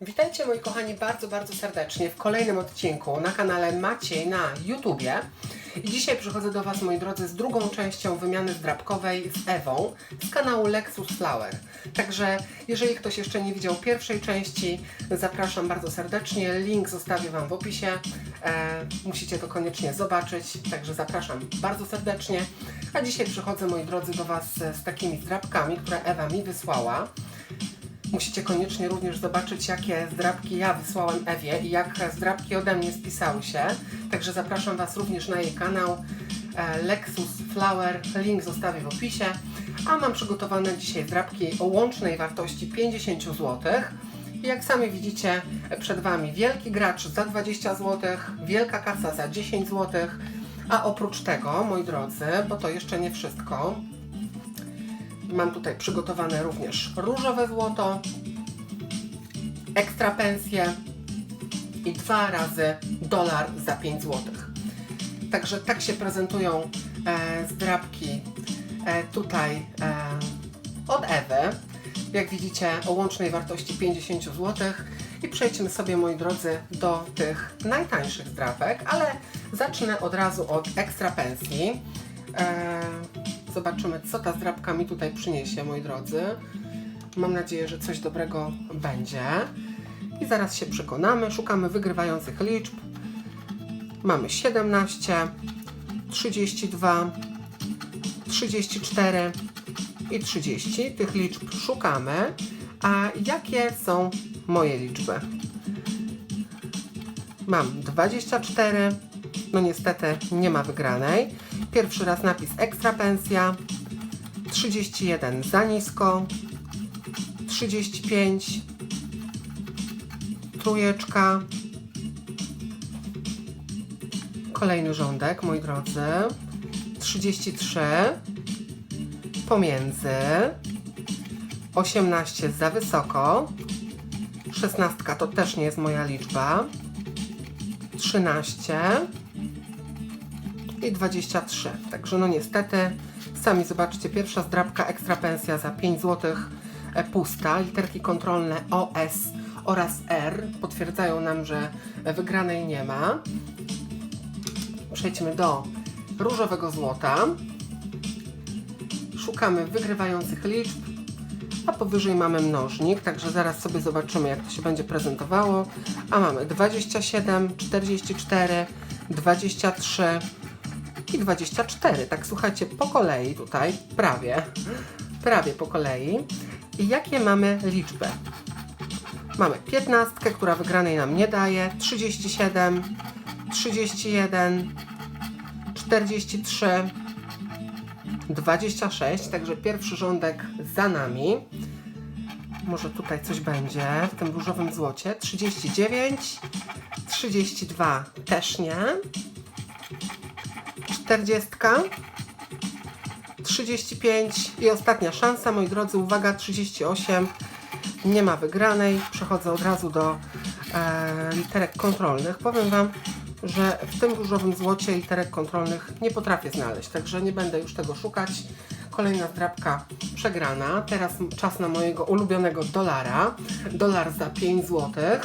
Witajcie moi kochani bardzo, bardzo serdecznie w kolejnym odcinku na kanale Maciej na YouTubie. I dzisiaj przychodzę do Was, moi drodzy, z drugą częścią wymiany zdrabkowej z Ewą z kanału Lexus Flower. Także jeżeli ktoś jeszcze nie widział pierwszej części, zapraszam bardzo serdecznie. Link zostawię Wam w opisie. E, musicie to koniecznie zobaczyć, także zapraszam bardzo serdecznie. A dzisiaj przychodzę, moi drodzy, do Was z takimi zdrabkami, które Ewa mi wysłała. Musicie koniecznie również zobaczyć, jakie zdrabki ja wysłałem Ewie i jak zdrabki ode mnie spisały się. Także zapraszam Was również na jej kanał e, Lexus Flower. Link zostawię w opisie. A mam przygotowane dzisiaj zdrabki o łącznej wartości 50 zł. Jak sami widzicie, przed Wami wielki gracz za 20 zł, wielka kasa za 10 zł. A oprócz tego, moi drodzy, bo to jeszcze nie wszystko, Mam tutaj przygotowane również różowe złoto, ekstra pensje i dwa razy dolar za 5 zł. Także tak się prezentują e, zdrabki e, tutaj e, od Ewy. Jak widzicie o łącznej wartości 50 zł. I przejdźmy sobie, moi drodzy, do tych najtańszych zdrabek, ale zacznę od razu od ekstra pensji. E, Zobaczymy, co ta zdrabka mi tutaj przyniesie, moi drodzy. Mam nadzieję, że coś dobrego będzie. I zaraz się przekonamy. Szukamy wygrywających liczb. Mamy 17, 32, 34 i 30. Tych liczb szukamy. A jakie są moje liczby? Mam 24, no niestety nie ma wygranej. Pierwszy raz napis ekstra pensja, 31 za nisko, 35, trójeczka, kolejny rządek, moi drodzy, 33, pomiędzy, 18 za wysoko, 16 to też nie jest moja liczba, 13 i 23. Także no niestety, sami zobaczcie, pierwsza zdrabka ekstra pensja za 5 zł e, pusta. Literki kontrolne OS oraz R potwierdzają nam, że wygranej nie ma. Przejdźmy do różowego złota. Szukamy wygrywających liczb, a powyżej mamy mnożnik, także zaraz sobie zobaczymy, jak to się będzie prezentowało. A mamy 27, 44, 23, i 24. Tak słuchajcie, po kolei tutaj, prawie, prawie po kolei. I jakie mamy liczby? Mamy 15, która wygranej nam nie daje, 37, 31, 43, 26, także pierwszy rządek za nami. Może tutaj coś będzie w tym różowym złocie. 39, 32 też nie. 40, 35 i ostatnia szansa, moi drodzy, uwaga, 38. Nie ma wygranej. Przechodzę od razu do e, literek kontrolnych. Powiem Wam, że w tym różowym złocie literek kontrolnych nie potrafię znaleźć, także nie będę już tego szukać. Kolejna zdrabka przegrana. Teraz czas na mojego ulubionego dolara. Dolar za 5 złotych.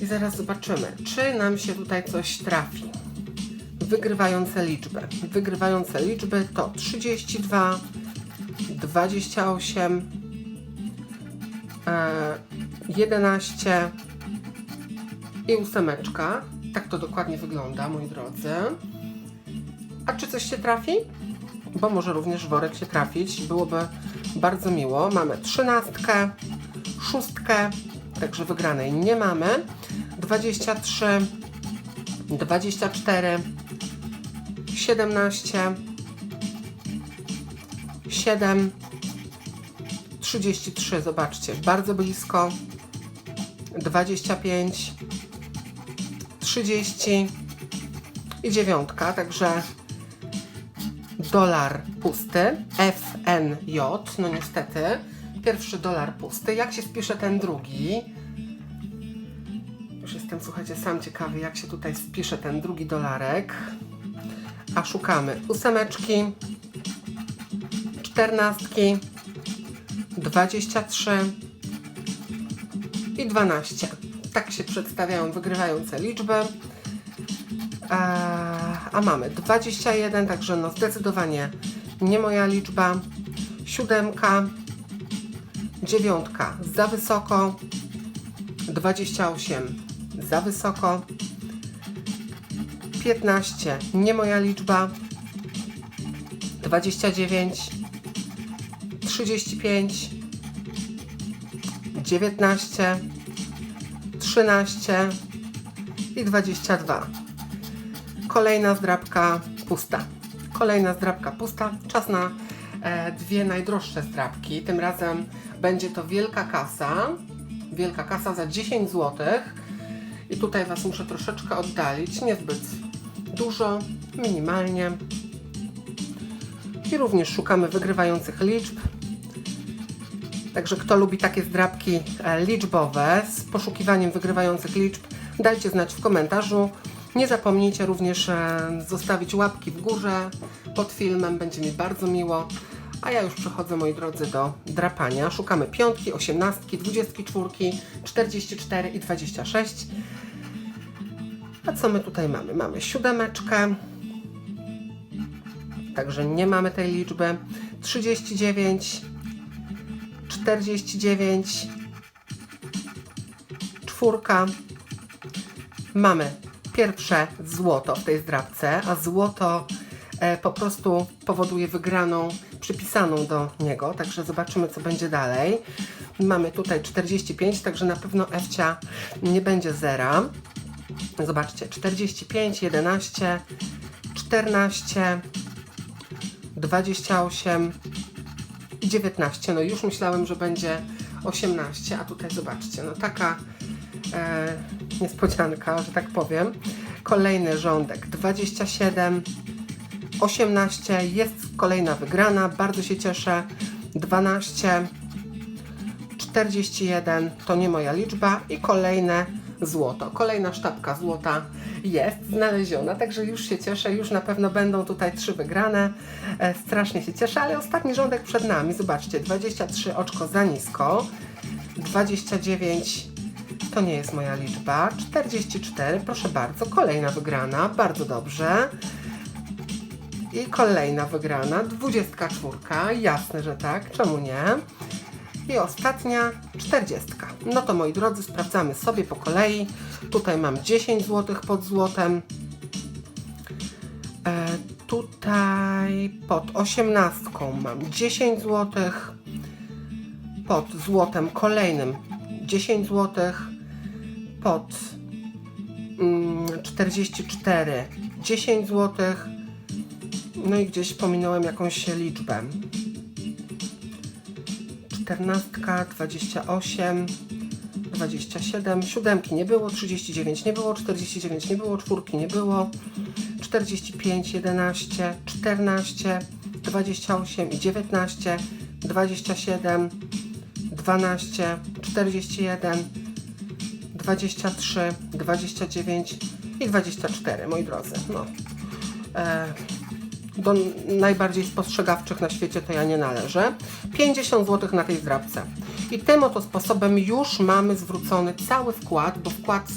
I zaraz zobaczymy, czy nam się tutaj coś trafi. Wygrywające liczby. Wygrywające liczby to 32, 28, e, 11 i ósemeczka. Tak to dokładnie wygląda, moi drodzy. A czy coś się trafi? Bo może również worek się trafić. Byłoby bardzo miło. Mamy trzynastkę, szóstkę, także wygranej nie mamy. 23, 24, 17, 7, 33, zobaczcie, bardzo blisko, 25, 30 i dziewiątka, także dolar pusty, FNJ, no niestety, pierwszy dolar pusty. Jak się spisze ten drugi? Już jestem, słuchajcie, sam ciekawy, jak się tutaj spisze ten drugi dolarek. A szukamy ósemeczki, czternastki, 23, i 12. Tak się przedstawiają wygrywające liczby. A, a mamy 21, także no zdecydowanie nie moja liczba. Siódemka, dziewiątka za wysoko, 28 za wysoko, 15 nie moja liczba, 29, 35, 19, 13 i 22. Kolejna zdrabka pusta. Kolejna zdrabka pusta. Czas na e, dwie najdroższe zdrabki. Tym razem będzie to wielka kasa. Wielka kasa za 10 zł. I tutaj Was muszę troszeczkę oddalić. Niezbyt dużo, minimalnie. I również szukamy wygrywających liczb. Także kto lubi takie zdrabki e, liczbowe z poszukiwaniem wygrywających liczb, dajcie znać w komentarzu. Nie zapomnijcie również e, zostawić łapki w górze pod filmem, będzie mi bardzo miło. A ja już przechodzę, moi drodzy, do drapania. Szukamy piątki, osiemnastki, dwudziestki czwórki, 44 i 26. A co my tutaj mamy? Mamy siódemeczkę, także nie mamy tej liczby. 39, 49, czwórka. Mamy pierwsze złoto w tej zdrabce, a złoto e, po prostu powoduje wygraną przypisaną do niego, także zobaczymy co będzie dalej. Mamy tutaj 45, także na pewno Ewcia nie będzie zera. Zobaczcie, 45, 11, 14, 28 i 19. No już myślałem, że będzie 18, a tutaj zobaczcie, no taka e, niespodzianka, że tak powiem. Kolejny rządek 27, 18, jest kolejna wygrana, bardzo się cieszę. 12, 41 to nie moja liczba i kolejne złoto. Kolejna sztabka złota jest znaleziona, także już się cieszę, już na pewno będą tutaj trzy wygrane. E, strasznie się cieszę, ale ostatni rządek przed nami. Zobaczcie, 23 oczko za nisko, 29 to nie jest moja liczba, 44, proszę bardzo, kolejna wygrana, bardzo dobrze. I kolejna wygrana, 24, jasne, że tak, czemu nie? I ostatnia, 40. No to moi drodzy, sprawdzamy sobie po kolei. Tutaj mam 10 zł pod złotem. E, tutaj pod 18 mam 10 zł. Pod złotem kolejnym 10 zł. Pod mm, 44 10 zł. No i gdzieś pominąłem jakąś liczbę. 14, 28, 27, siódemki nie było, 39 nie było, 49 nie było, czwórki nie było, 45, 11, 14, 28 i 19, 27, 12, 41, 23, 29 i 24, moi drodzy. No. E, do najbardziej spostrzegawczych na świecie to ja nie należę. 50 zł na tej zdrabce. I tym oto sposobem już mamy zwrócony cały wkład, bo wkład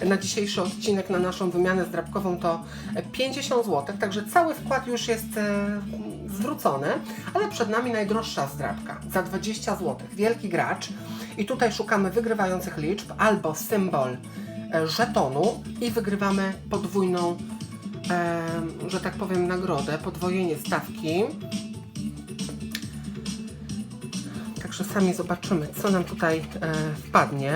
e, na dzisiejszy odcinek, na naszą wymianę zdrabkową to 50 zł, także cały wkład już jest e, zwrócony, ale przed nami najdroższa zdrabka za 20 zł. Wielki gracz. I tutaj szukamy wygrywających liczb albo symbol e, żetonu i wygrywamy podwójną że tak powiem, nagrodę, podwojenie stawki. Także sami zobaczymy, co nam tutaj e, wpadnie.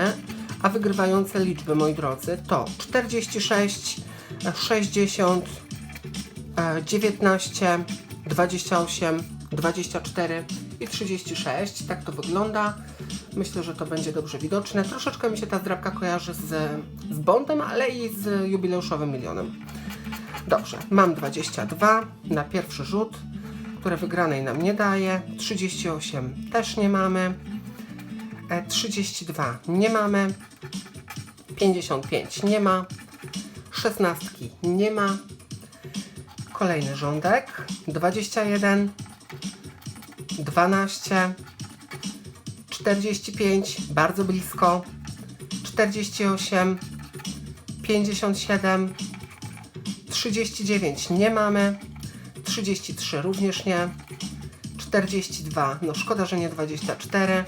A wygrywające liczby, moi drodzy, to 46, e, 60, e, 19, 28, 24 i 36. Tak to wygląda. Myślę, że to będzie dobrze widoczne. Troszeczkę mi się ta zdrabka kojarzy z, z Bondem, ale i z jubileuszowym milionem. Dobrze, mam 22 na pierwszy rzut, które wygranej nam nie daje. 38 też nie mamy. E, 32 nie mamy. 55 nie ma. 16 nie ma. Kolejny rządek. 21 12 45 bardzo blisko 48, 57, 39 nie mamy, 33 również nie, 42, no szkoda, że nie 24,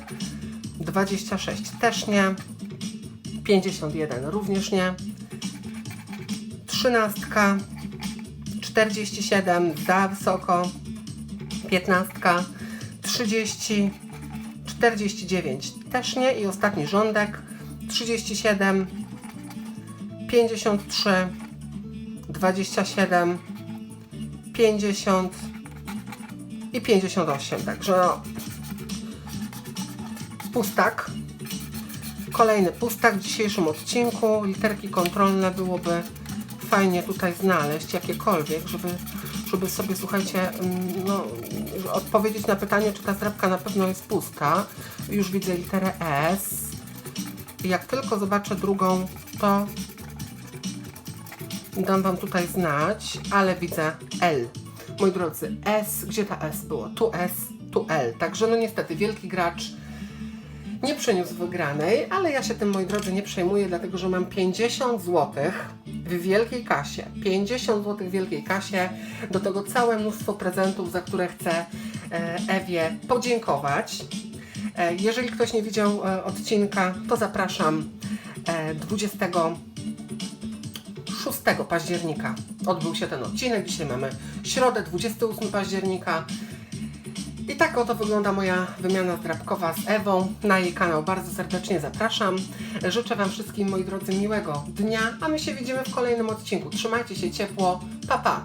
26 też nie, 51 również nie, 13, 47 za wysoko, 15, 30, 49 też nie i ostatni rządek 37, 53, 27, 50 i 58. Także no, pustak. Kolejny pustak w dzisiejszym odcinku. Literki kontrolne byłoby fajnie tutaj znaleźć jakiekolwiek, żeby, żeby sobie, słuchajcie, mm, no, odpowiedzieć na pytanie, czy ta zdrabka na pewno jest pusta. Już widzę literę S. Jak tylko zobaczę drugą, to Dam Wam tutaj znać, ale widzę L. Moi drodzy, S, gdzie ta S było? Tu S, tu L. Także no niestety wielki gracz nie przyniósł wygranej, ale ja się tym, moi drodzy, nie przejmuję, dlatego że mam 50 zł w wielkiej kasie. 50 zł w wielkiej kasie, do tego całe mnóstwo prezentów, za które chcę e, Ewie podziękować. E, jeżeli ktoś nie widział e, odcinka, to zapraszam 20 6 października odbył się ten odcinek. Dzisiaj mamy środę, 28 października. I tak oto wygląda moja wymiana zdrabkowa z Ewą. Na jej kanał bardzo serdecznie zapraszam. Życzę Wam wszystkim, moi drodzy, miłego dnia, a my się widzimy w kolejnym odcinku. Trzymajcie się ciepło. Pa, pa!